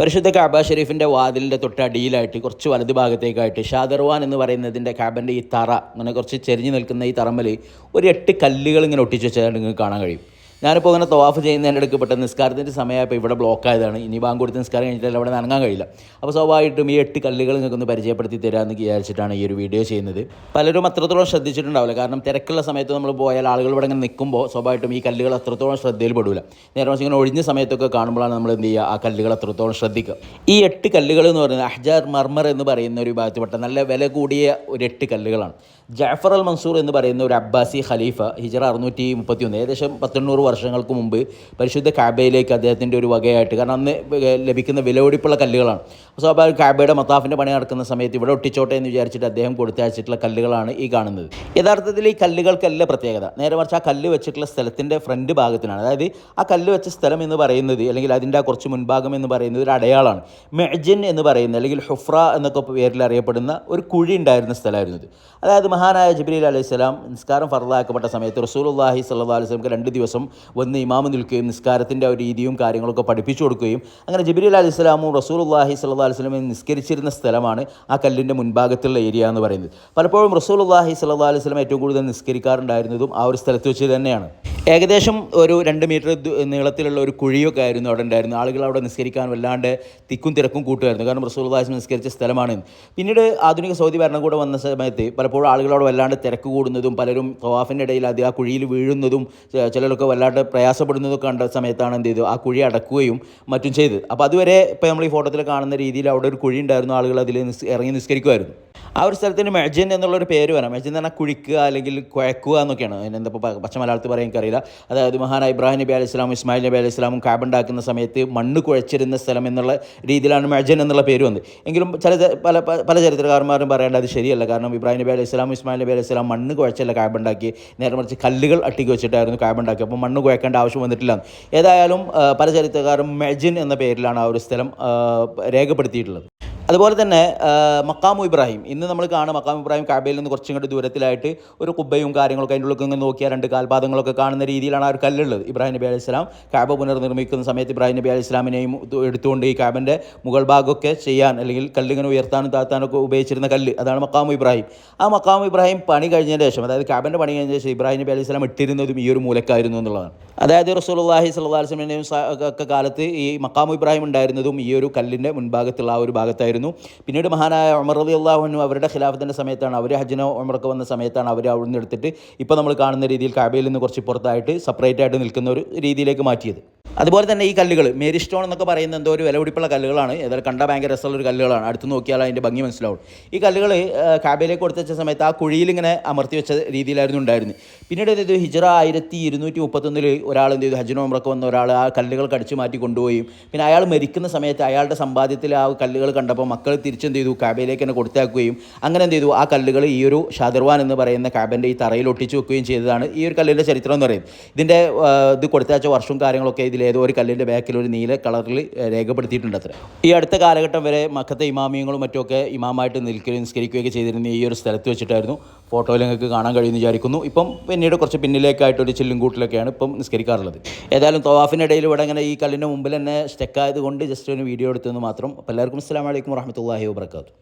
പരിശുദ്ധ കാബ ഷെരീഫിന്റെ വാതിലിന്റെ തൊട്ടടിയിലായിട്ട് കുറച്ച് വലത് ഭാഗത്തേക്കായിട്ട് ഷാദർവാൻ എന്ന് പറയുന്നതിന്റെ കാബന്റെ ഈ തറ അങ്ങനെ കുറച്ച് ചെരിഞ്ഞ് നിൽക്കുന്ന ഈ തറമ്മൽ ഒരു എട്ട് കല്ലുകൾ ഇങ്ങനെ ഒട്ടിച്ച് വെച്ചാൽ നിങ്ങൾക്ക് കാണാൻ കഴിയും. ഞാനിപ്പോൾ അങ്ങനെ തവാഫ് ചെയ്യുന്നതിന്റെ ഇടയ്ക്ക് പെട്ടെന്ന് നിസ്കാരത്തിന്റെ സമയമായപ്പോൾ ഇവിടെ ബ്ലോക്ക് ആയതാണ്. ഇനി ബാങ്ക് കൊടുത്ത് നിസ്കാരം കഴിഞ്ഞിട്ട് അവിടെ നനങ്ങാൻ കഴിയില്ല. അപ്പോൾ സ്വാഭാവികമായിട്ടും ഈ എട്ട് കല്ലുകൾ നിങ്ങൾക്ക് ഒന്ന് പരിചയപ്പെടുത്തി തരാമെന്ന് വിചാരിച്ചിട്ടാണ് ഈ ഒരു വീഡിയോ ചെയ്യുന്നത്. പലരും അത്രത്തോളം ശ്രദ്ധിച്ചിട്ടുണ്ടാവില്ല. കാരണം തിരക്കുള്ള സമയത്ത് നമ്മൾ പോയാൽ ആളുകൾ ഇവിടെ ഇങ്ങനെ നിൽക്കുമ്പോൾ സ്വാഭാവികമായിട്ടും ഈ കല്ലുകൾ അത്രത്തോളം ശ്രദ്ധയിൽ പെടില്ല നേരെ ഇങ്ങനെ ഒഴിഞ്ഞ സമയത്തൊക്കെ കാണുമ്പോഴാണ് നമ്മൾ എന്ത് ചെയ്യുക? ആ കല്ലുകൾ അത്രത്തോളം ശ്രദ്ധിക്കുക. ഈ എട്ട് കല്ലുകൾ എന്ന് പറയുന്നത് അഹ്ജാർ മർമർ എന്ന് പറയുന്ന ഒരു വിഭാഗത്തിൽപ്പെട്ട നല്ല വില കൂടിയ ഒരു എട്ട് കല്ലുകളാണ്. ജാഫർ അൽ മൻസൂർ എന്ന് പറയുന്ന ഒരു അബ്ബാസി ഖലീഫ ഹിജറ അറുന്നൂറ്റി മുപ്പത്തി ഒന്ന് ഏകദേശം പത്തെണ്ണൂറ് വർഷങ്ങൾക്ക് മുമ്പ് പരിശുദ്ധ കാബയിലേക്ക് അദ്ദേഹത്തിന്റെ ഒരു വകയായിട്ട് കാരണം അന്ന് ലഭിക്കുന്ന വിലപിടിപ്പുള്ള കല്ലുകളാണ്. സ്വാഭാവിക കാബയുടെ മത്താഫിന്റെ പണി നടക്കുന്ന സമയത്ത് ഇവിടെ ഒട്ടിച്ചോട്ടെ എന്ന് വിചാരിച്ചിട്ട് അദ്ദേഹം കൊടുത്തയച്ചിട്ടുള്ള കല്ലുകളാണ് ഈ കാണുന്നത്. യഥാർത്ഥത്തിൽ ഈ കല്ലുകൾക്കല്ല പ്രത്യേകത. നേരെ മറിച്ച് ആ കല്ല് വെച്ചിട്ടുള്ള സ്ഥലത്തിന്റെ ഫ്രണ്ട് ഭാഗത്തിനാണ്. അതായത് ആ കല്ല് വെച്ച സ്ഥലം എന്ന് പറയുന്നത് അല്ലെങ്കിൽ അതിന്റെ ആ കുറച്ച് മുൻഭാഗം എന്ന് പറയുന്നത് ഒരു അടയാളമാണ് മെഹജിൻ എന്ന് പറയുന്ന അല്ലെങ്കിൽ ഹുഫ്ര എന്നൊക്കെ പേരിൽ അറിയപ്പെടുന്ന ഒരു കുഴി ഉണ്ടായിരുന്ന സ്ഥലമായിരുന്നു അതായത് മഹാനായ ജിബ്രീൽ അലൈഹി സ്വലാം നിസ്കാരം ഫറദാക്കപ്പെട്ട സമയത്ത് റസൂലുള്ളാഹി സ്വല്ലാ അലൈഹി വസല്ലം രണ്ട് ദിവസം വന്ന് ഇമാമ് നിൽക്കുകയും നിസ്കാരത്തിന്റെ ഒരു രീതിയും കാര്യങ്ങളൊക്കെ പഠിപ്പിച്ചു കൊടുക്കുകയും അങ്ങനെ ജിബ്രീൽ അലി സ്വലാമും റസൂലുള്ളാഹി അള്ളാഹി അലൈഹി വസല്ലം നിസ്കരിച്ചിരുന്ന സ്ഥലമാണ് ആ കല്ലിന്റെ മുൻഭാഗത്തുള്ള ഏരിയ എന്ന് പറയുന്നത്. പലപ്പോഴും റസൂലുള്ളാഹി അള്ളാഹി അലൈഹി വസല്ലം ഏറ്റവും കൂടുതൽ നിസ്കരിക്കാറുണ്ടായിരുന്നതും ആ ഒരു സ്ഥലത്ത് വെച്ച് തന്നെയാണ്. ഏകദേശം ഒരു രണ്ട് മീറ്റർ നീളത്തിലുള്ള ഒരു കുഴിയൊക്കെ ആയിരുന്നു അവിടെ ഉണ്ടായിരുന്നു ആളുകൾ അവിടെ നിസ്കരിക്കാൻ വല്ലാണ്ട് തിക്കും തിരക്കും കൂട്ടുമായിരുന്നു. കാരണം റസൂൽദാസ് നിസ്കരിച്ച സ്ഥലമാണ്. പിന്നീട് ആധുനിക സൗദി ഭരണകൂടം വന്ന സമയത്ത് പലപ്പോഴും ആളുകളോട് വല്ലാണ്ട് തിരക്ക് കൂടുന്നതും പലരും തവാഫിന്റെ ഇടയിൽ അത് ആ കുഴിയിൽ വീഴുന്നതും ചിലരൊക്കെ വല്ലാണ്ട് പ്രയാസപ്പെടുന്നതൊക്കെ കണ്ട സമയത്താണ് എന്ത് ചെയ്തു ആ കുഴി അടക്കുകയും മറ്റും ചെയ്തത്. അപ്പോൾ അതുവരെ ഇപ്പോൾ നമ്മൾ ഈ ഫോട്ടോത്തിൽ കാണുന്ന രീതിയിൽ അവിടെ ഒരു കുഴി ഉണ്ടായിരുന്നു. ആളുകൾ അതിൽ ഇറങ്ങി നിസ്കരിക്കുമായിരുന്നു. ആ ഒരു സ്ഥലത്തിന് മെജൻ എന്നുള്ളൊരു പേര് വരാം മെജൻ എന്ന് പറഞ്ഞാൽ കുഴിക്കുക അല്ലെങ്കിൽ കുഴക്കുക എന്നൊക്കെയാണ്. അതിനെന്താ പച്ച മലയാളത്തിൽ പറയാൻ എനിക്കറിയില്ല അതായത് മഹാനായ ഇബ്രാഹിം നബി അലൈഹി ഇസ്ലാം ഇസ്മായിൽ നബി അലൈഹി സ്വലാമും കാബുണ്ടാക്കുന്ന സമയത്ത് മണ്ണ് കുഴച്ചിരുന്ന സ്ഥലം എന്നുള്ള രീതിയിലാണ് മെജൻ എന്നുള്ള പേര് വന്നത്. എങ്കിലും ചില പല പല ചരിത്രകാരന്മാരും പറയേണ്ടത് ശരിയല്ല. കാരണം ഇബ്രാഹിം നബി അലൈഹി ഇസ്ലാം ഇസ്മായിൽ നബി അലൈഹി ഇസ്ലാം മണ്ണ് കുഴച്ചല്ല കാബുണ്ടാക്കി നേരെ മറിച്ച് കല്ലുകൾ അട്ടിക്ക് വെച്ചിട്ടായിരുന്നു കാബുണ്ടാക്കി അപ്പോൾ മണ്ണ് കുഴക്കേണ്ട ആവശ്യം വന്നിട്ടില്ല ഏതായാലും പല ചരിത്രകാരും മെജിൻ എന്ന പേരിലാണ് ആ ഒരു സ്ഥലം രേഖപ്പെടുത്തിയിട്ടുള്ളത്. അതുപോലെ തന്നെ മക്കാമു ഇബ്രാഹിം. ഇന്ന് നമ്മൾ കാണുക മക്കാമു ഇബ്രാഹിം കാബയിൽ നിന്ന് കുറച്ചും കൂടി ദൂരത്തിലായിട്ട് ഒരു കുബ്ബയും കാര്യങ്ങളൊക്കെ അതിന്റെ ഉള്ളിൽ നിന്ന് നോക്കിയാൽ രണ്ട് കാൽപാദങ്ങളൊക്കെ കാണുന്ന രീതിയിലാണ് ആ ഒരു കല്ലുള്ളത്. ഇബ്രാഹിം നബി അലൈഹി സ്വലാം കാബ പുനർനിർമ്മിക്കുന്ന സമയത്ത് ഇബ്രാഹിം നബി അലൈഹി എടുത്തുകൊണ്ട് ഈ കാബിന്റെ മുകൾ ഭാഗമൊക്കെ ചെയ്യാൻ അല്ലെങ്കിൽ കല്ലിങ്ങനെ ഉയർത്താനും താത്താനൊക്കെ ഉപയോഗിച്ചിരുന്ന കല്ല് അതാണ് മക്കാമു ഇബ്രാഹിം. ആ മക്കാമു ഇബ്രാഹിം പണി കഴിഞ്ഞതിന് ശേഷം അതായത് കാബിന്റെ പണി കഴിഞ്ഞ ശേഷം ഇബ്രാഹിം നബി അലൈഹി സ്വലാം ഇട്ടിരുന്നതും ഈ ഒരു മൂലക്കായിരുന്നു എന്നുള്ളതാണ്. അതായത് റസൂലുള്ളാഹി സ്വല്ലല്ലാഹി അലൈഹി വസല്ലം ഒക്കെ കാലത്ത് ഈ മക്കാമു ഇബ്രാഹിം ഉണ്ടായിരുന്നതും ഈ ഒരു കല്ലിന്റെ മുൻഭാഗത്തുള്ള ആ ഒരു ഭാഗത്തായിരുന്നു. പിന്നീട് മഹാനായ ഉമർ റബി അള്ളാഹുനു അവരുടെ ഖിലാഫത്തിന്റെ സമയത്താണ് അവർ ഹജ്ജനോ ഉമർക്ക് വന്ന സമയത്താണ് അവർ അവിടുന്ന് എടുത്തിട്ട് ഇപ്പോൾ നമ്മൾ കാണുന്ന രീതിയിൽ കാബയിൽ നിന്ന് കുറച്ച് പുറത്തായിട്ട് സെപ്പറേറ്റ് ആയിട്ട് നിൽക്കുന്ന ഒരു രീതിയിലേക്ക് മാറ്റിയത്. അതുപോലെ തന്നെ ഈ കല്ലുകൾ മേരി സ്റ്റോൺ എന്നൊക്കെ പറയുന്ന എന്തോ ഒരു വിലപിടിപ്പുള്ള കല്ലുകളാണ്. ഏതായാലും കണ്ട ഭയങ്കര രസമുള്ള ഒരു കല്ലുകളാണ്. അടുത്ത് നോക്കിയാൽ അതിന്റെ ഭംഗി മനസ്സിലാവും. ഈ കല്ലുകൾ കാബയിലേക്ക് കൊടുത്തുവച്ച സമയത്ത് ആ കുഴിയിൽ ഇങ്ങനെ അമർത്തി വെച്ച രീതിയിലായിരുന്നു ഉണ്ടായിരുന്നത്. പിന്നീട് എന്ത് ചെയ്തു? ഹിജറ ആയിരത്തി ഇരുന്നൂറ്റി മുപ്പത്തൊന്നിൽ ഒരാൾ എന്ത് ചെയ്തു? ഹജ്ജിനോ ഉമ്രക്ക് വന്ന ഒരാൾ ആ കല്ലുകൾ കടിച്ചു മാറ്റി കൊണ്ടുപോയി. പിന്നെ അയാൾ മരിക്കുന്ന സമയത്ത് അയാളുടെ സമ്പാദ്യത്തിൽ ആ കല്ലുകൾ കണ്ടപ്പോൾ മക്കൾ തിരിച്ചെന്ത് ചെയ്തു? കാബയിലേക്ക് തന്നെ കൊടുത്താക്കുകയും അങ്ങനെ എന്ത് ചെയ്തു? ആ കല്ലുകൾ ഈ ഒരു ഷാദർവാൻ എന്ന് പറയുന്ന കാബന്റെ ഈ തറയിൽ ഒട്ടിച്ചു വെക്കുകയും ചെയ്തതാണ് ഈ ഒരു കല്ലിന്റെ ചരിത്രം എന്ന് പറയുന്നത്. ഇതിന്റെ ഇത് കൊടുത്താച്ച വർഷവും കാര്യങ്ങളൊക്കെ ഇതിൽ ഏതോ ഒരു കല്ലിന്റെ ബാക്കിൽ ഒരു നീല കളറിൽ രേഖപ്പെടുത്തിയിട്ടുണ്ട് അത്ര. ഈ അടുത്ത കാലഘട്ടം വരെ മക്കത്തെ ഇമാമിയങ്ങളും മറ്റുമൊക്കെ ഇമാമായിട്ട് നിൽക്കുകയും നിസ്കരിക്കുകയൊക്കെ ചെയ്തിരുന്ന ഈ ഒരു സ്ഥലത്ത് വെച്ചിട്ടായിരുന്നു. ഫോട്ടോയിൽ നിങ്ങൾക്ക് കാണാൻ കഴിയുമെന്ന് വിചാരിക്കുന്നു. ഇപ്പം പിന്നീട് കുറച്ച് പിന്നിലേക്കായിട്ട് ഒരു ചില്ലും കൂട്ടിലൊക്കെയാണ് ഇപ്പം നിസ്കരിക്കാറുള്ളത്. ഏതായാലും തവാഫിനിടയിൽ ഇവിടെ ഇങ്ങനെ ഈ കല്ലിന്റെ മുമ്പിൽ തന്നെ സ്റ്റെക്കായത് കൊണ്ട് ജസ്റ്റ് ഒരു വീഡിയോ എടുത്തെന്ന് മാത്രം. അപ്പോൾ എല്ലാവർക്കും അസ്സാം വലൈക്കും വറഹമത്തല്ലാഹി വാബർക്കാത്തു